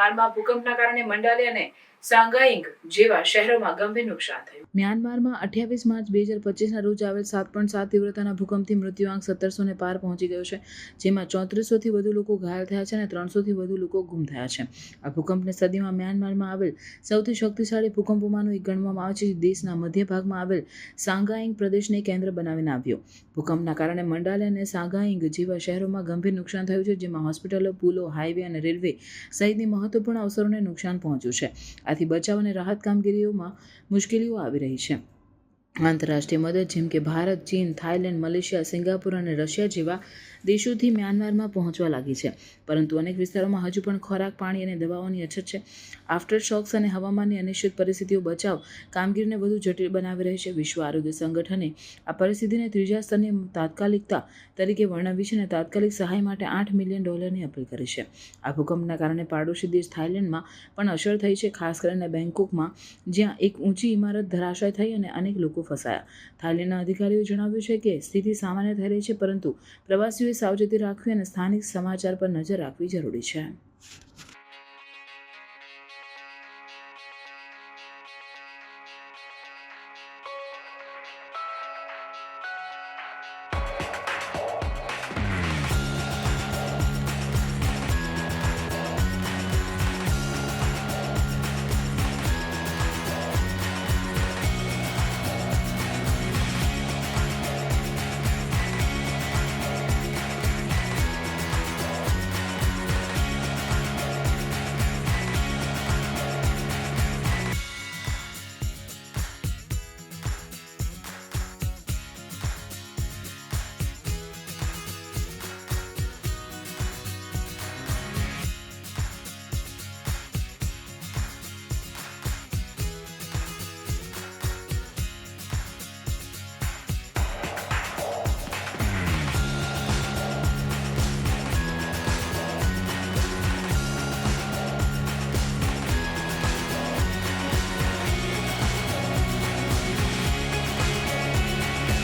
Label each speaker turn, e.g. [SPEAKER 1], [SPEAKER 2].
[SPEAKER 1] મ્યાનમારમાં ભૂકંપના કારણે મંડાલે અને સાંગાઈંગ જેવા શહેરોમાં ગંભીર નુકસાન થયું. મ્યાનમારમાં અઠ્યાવીસ માર્ચ બે હજાર પચીસના રોજ આવેલ સાત પોઈન્ટ સાત તીવ્રતાના ભૂકંપથી મૃત્યુઆંક સત્તરસોને પાર પહોંચી ગયો છે, જેમાં ચોત્રીસોથી વધુ લોકો ઘાયલ થયા છે અને ત્રણસોથી વધુ લોકો ગુમ થયા છે. આ ભૂકંપને સદીમાં મ્યાનમારમાં આવેલ સૌથી શક્તિશાળી ભૂકંપોમાંનું એક ગણવામાં આવે છે, જે દેશના મધ્ય ભાગમાં આવેલ સાંગાઈંગ પ્રદેશને કેન્દ્ર બનાવીને આવ્યો. ભૂકંપના કારણે મંડાલે અને સાંગાઈંગ જેવા શહેરોમાં ગંભીર નુકસાન થયું છે, જેમાં હોસ્પિટલો, પુલો, હાઈવે અને રેલવે સહિતની મહત્વપૂર્ણ અવસરોને નુકસાન પહોંચ્યું છે. આથી બચાવ અને રાહત કામગીરીઓમાં મુશ્કેલીઓ આવી રહી છે. આંતરરાષ્ટ્રીય મદદ, જેમ કે ભારત, ચીન, થાઇલેન્ડ, મલેશિયા, સિંગાપુર અને રશિયા જેવા દેશોથી મ્યાનમારમાં પહોંચવા લાગી છે. પરંતુ અનેક વિસ્તારોમાં હજુ પણ ખોરાક, પાણી અને દવાઓની અછત છે. આફ્ટર શોક્સ અને હવામાનની અનિશ્ચિત પરિસ્થિતિઓ બચાવ કામગીરીને વધુ જટિલ બનાવી રહી છે. વિશ્વ આરોગ્ય સંગઠને આ પરિસ્થિતિને ત્રીજા સ્તરની તાત્કાલિકતા તરીકે વર્ણવી છે અને તાત્કાલિક સહાય માટે આઠ મિલિયન ડોલરની અપીલ કરી છે. આ ભૂકંપના કારણે પાડોશી દેશ થાઇલેન્ડમાં પણ અસર થઈ છે, ખાસ કરીને બેંકોકમાં જ્યાં એક ઊંચી ઇમારત ધરાશય થઈ અને અનેક લોકો ફસાયા. થાઇલેન્ડના અધિકારીઓએ જણાવ્યું છે કે સ્થિતિ સામાન્ય થઈ રહી છે, પરંતુ પ્રવાસીઓએ સાવચેતી રાખવી અને સ્થાનિક સમાચાર પર નજર રાખવી જરૂરી છે.